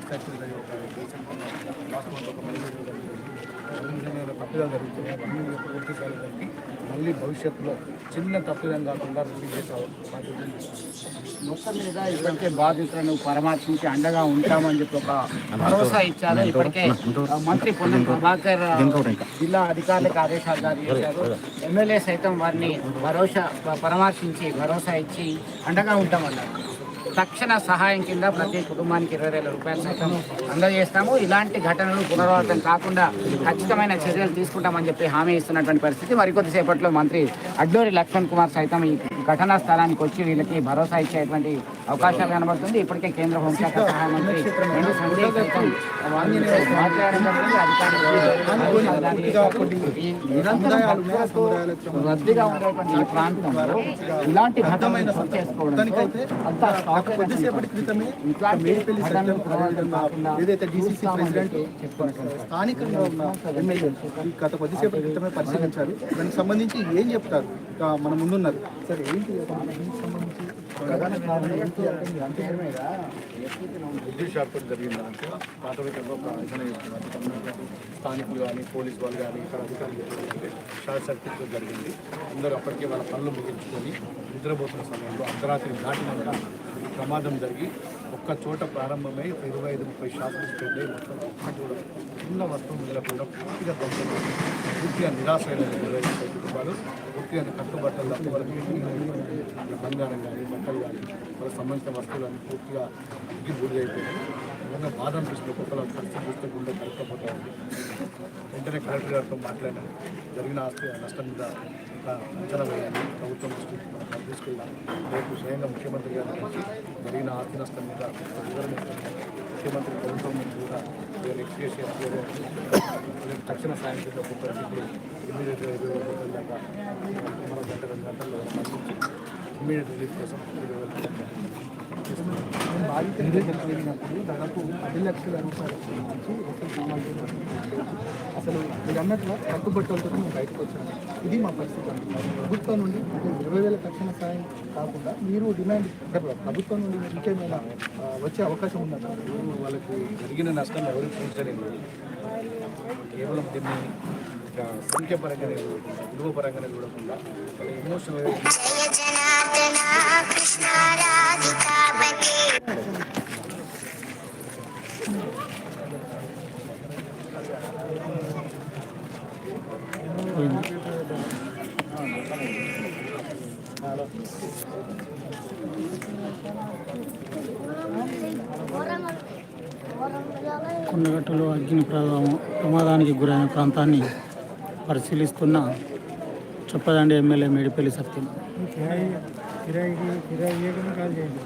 ఒక ఒక పూర్తి మళ్ళీ భవిష్యత్తులో చిన్న తప్పిదం కాకుండా వృద్ధి చేసే బాధ్యత మొత్తం మీద ఇప్పటికే బాధితులను పరమాత్మకి అండగా ఉంటామని చెప్పి ఒక భరోసా ఇచ్చారు. ఇప్పటికే మంత్రి పొన్నం ప్రభాకర్ జిల్లా అధికారులకు ఆదేశాలు జారీ చేశారు. ఎమ్మెల్యే సైతం వారిని భరోసా పరామర్శించి భరోసా ఇచ్చి అండగా ఉంటామన్నారు. తక్షణ సహాయం కింద ప్రతి కుటుంబానికి ఇరవై వేల రూపాయలు సైతం అందజేస్తాము. ఇలాంటి ఘటనలు పునరావృతం కాకుండా ఖచ్చితమైన చర్యలు తీసుకుంటామని చెప్పి హామీ ఇస్తున్నటువంటి పరిస్థితి. మరికొద్ది సేపట్లో మంత్రి అడ్డూరి లక్ష్మణ్ కుమార్ సైతం ఈ ఘటనా స్థలానికి వచ్చి వీళ్ళకి భరోసా ఇచ్చేటువంటి అవకాశాలు కనబడుతుంది. ఇప్పటికే కేంద్ర హోంశాఖ సహాయ మంత్రి సంజయ్ ఈ రద్దీగా ఉండేటువంటి ఈ ప్రాంతంలో ఇలాంటి ఘటనలు అంతా స్థానికంగా ఉన్న ఎమ్మెల్యే గత కొద్దిసేపటి క్రితమే పరిశీలించారు. దానికి సంబంధించి ఏం చెప్తారు? మన ముందున్నారు సరే ఏంటి? దీనికి సంబంధించి ప్రధాన కారణం జరిగిన దాంట్లో ప్రాథమికంగా ఒక అంచనా చేస్తున్నారు. స్థానికులు కానీ పోలీసు వాళ్ళు కానీ ఇక్కడ అధికారులు షార్ట్ సర్క్యూట్ జరిగింది. అందరూ అప్పటికే వాళ్ళ పనులు ముగించుకొని నిద్రపోతున్న సమయంలో అర్ధరాత్రి దాటినాక ప్రమాదం జరిగి ఒక్క చోట ప్రారంభమై ఇరవై ఐదు ముప్పై షాపులు స్ప్రెడ్ మొత్తం ఒక్కటి కూడా చిన్న వస్తువు మిగలకుండా పూర్తిగా ధ్వంసం పూర్తిగా నిరాశ అయిన ఇరవై ముప్పై కుటుంబాలు పూర్తిగా కట్టుబట్టలు తప్ప వాళ్ళకి బంగారం కానీ బట్ట బట్టలు కానీ వాళ్ళకి సంబంధించిన వస్తువులన్నీ పూర్తిగా అగ్గి అయిపోయాయి. నిజంగా బాధ అనిపిస్తుంది ఒక్కొక్కరు పరిస్థితి చూస్తే గుండె కలుపుకపోతా ఉంది. వెంటనే కలెక్టర్ గారితో మాట్లాడాను జరిగిన ఆస్తి నష్టం మీద అంచనా వేయాలి ప్రభుత్వం దృష్టికి మనం రేపు స్వయంగా ముఖ్యమంత్రి గారు కలిసి జరిగిన ఆస్తి నష్టం మీద వివరణ ముఖ్యమంత్రి ప్రభుత్వం నుంచి కూడా ఎక్స్ప్రెస్ తక్షణ సాయం కింద ఒక్కొక్కరికి ఇప్పుడు ఇమ్మీడియట్గా ఇరవై వేల రూపాయల దాకా మరో గంట రెండు గంటల్లో స్పందించి రిలీఫ్ కోసం ఇరవై వేల దాదాపు పది లక్షల రూపాయల నుంచి అసలు మీరు అన్నట్లు కట్టుబట్టలతో మేము బయటకు వచ్చాము ఇది మా పరిస్థితి అంటున్నారు ప్రభుత్వం నుండి అంటే ఇరవై వేల తక్షణ సాయం కాకుండా మీరు డిమాండ్ అంటే ప్రభుత్వం నుండి ఇంకేమైనా వచ్చే అవకాశం ఉందా వాళ్ళకి జరిగిన నష్టం ఎవరికి పూర్చలేదు కేవలం దీన్ని ఇక సంఖ్య పరంగానే విలువ పరంగానే చూడకుండా ఎమోషనల్ కృష్ణ రాధికాపతి కొండగట్టులో అగ్ని ప్రమాదం ప్రమాదానికి గురైన ప్రాంతాన్ని పరిశీలిస్తున్న చొప్పదండి ఎమ్మెల్యే మేడిపల్లి సత్యం నష్టానికి సంబంధించిన కాల్ చేయండి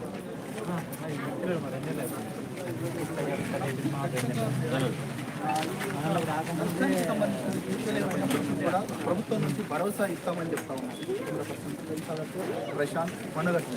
ప్రభుత్వం నుంచి భరోసా ఇస్తామని చెప్తా ఉన్నాం ప్రశాంత్ ప్రభుత్వం